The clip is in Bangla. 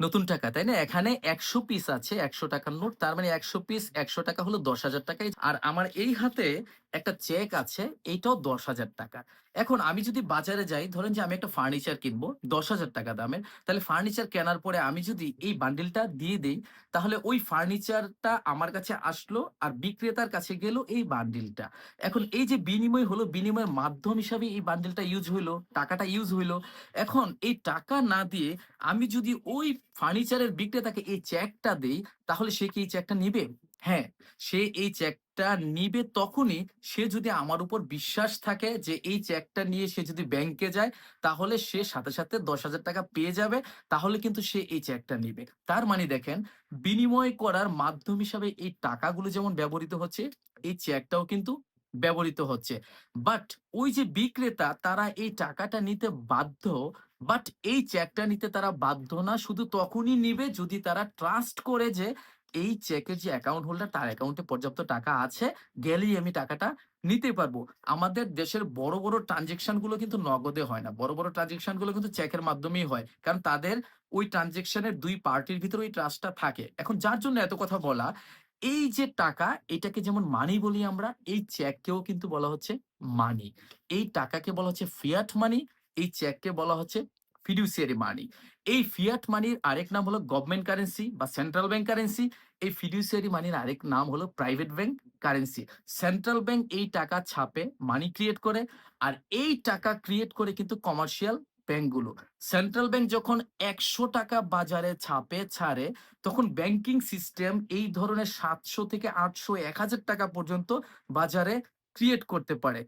নতুন টাকা, তাই না? এখানে একশো পিস আছে, একশো টাকার নোট, তার মানে একশো পিস একশো টাকা হলো দশ হাজার টাকাই। আর আমার এই হাতে একটা চেক আছে, এইটাও দশ হাজার টাকা। এখন আমি যদি বাজারে যাই, ধরেন যে আমি একটা ফার্নিচার কিনবো, দশ হাজার টাকা দামের, তাহলে ফার্নিচার কেনার পরে আমি যদি এই বান্ডিলটা দিয়ে দিই, তাহলে ওই ফার্নিচারটা আমার কাছে আসলো আর বিক্রেতার কাছে গেল এই বান্ডিলটা এখন এই যে বিনিময় হলো, বিনিময়ের মাধ্যম হিসাবে এই বান্ডিলটা ইউজ হইল, টাকাটা ইউজ হইল, এখন এই টাকা না দিয়ে আমি যদি ওই ফার্নিচারের বিক্রেতাকে এই চেকটা দেই, তাহলে সে কি এই চেকটা নিবে? হ্যাঁ সে এই চেকটা নিবে তখনই সে যদি আমার উপর বিশ্বাস থাকে যে এই চেকটা নিয়ে সে যদি ব্যাংকে যায়, তাহলে সে সাথে সাথে দশ হাজার টাকা পেয়ে যাবে, তাহলে কিন্তু সে এই চেকটা নিবে। তার মানে দেখেন, বিনিময় করার মাধ্যম হিসাবে এই টাকাগুলো যেমন ব্যবহৃত হচ্ছে, এই চেকটাও কিন্তু ব্যবহৃত হচ্ছে। বাট ওই যে বিক্রেতা, তারা এই টাকাটা নিতে বাধ্য বাট এই চেকটা নিতে তারা বাধ্য না, শুধু তখনই নিবে যদি তারা ট্রাস্ট করে যে এই চেকের যে অ্যাকাউন্ট হোল্ডার তার অ্যাকাউন্টে পর্যাপ্ত টাকা আছে, গেলেই আমি টাকাটা নিতে পারব। আমাদের দেশের বড় বড় ট্রানজেকশনগুলো কিন্তু নগদে হয় না। বড় বড় ট্রানজেকশনগুলো কিন্তু চেকের মাধ্যমেই হয়। কারণ তাদের ওই ট্রানজেকশনের দুই পার্টির ভিতরে ওই ট্রাস্টটা থাকে। এখন যার জন্য এত কথা বলা, এই যে টাকা, এটাকে যেমন মানি বলি আমরা, এই চেককেও কিন্তু বলা হচ্ছে মানি এই টাকাকে বলা হচ্ছে ফিয়াট মানি এই চেককে বলা হচ্ছে ফিডিউসিয়ারি মানি এই ফিয়াট মানির আরেক নাম হলো গভর্নমেন্ট কারেন্সি বা সেন্ট্রাল ব্যাংক কারেন্সি এই ফিডিউসিয়ারি মানির আরেক নাম হলো private bank currency central bank এই টাকা ছাপে মানি ক্রিয়েট করে, আর এই টাকা ক্রিয়েট করে কিন্তু কমার্শিয়াল ব্যাংকগুলো সেন্ট্রাল ব্যাংক যখন একশো টাকা বাজারে ছাপে, ছাড়ে, তখন ব্যাংকিং সিস্টেম এই ধরনের সাতশো থেকে আটশো, এক হাজার টাকা পর্যন্ত বাজারে ক্রিয়েট করতে পারে।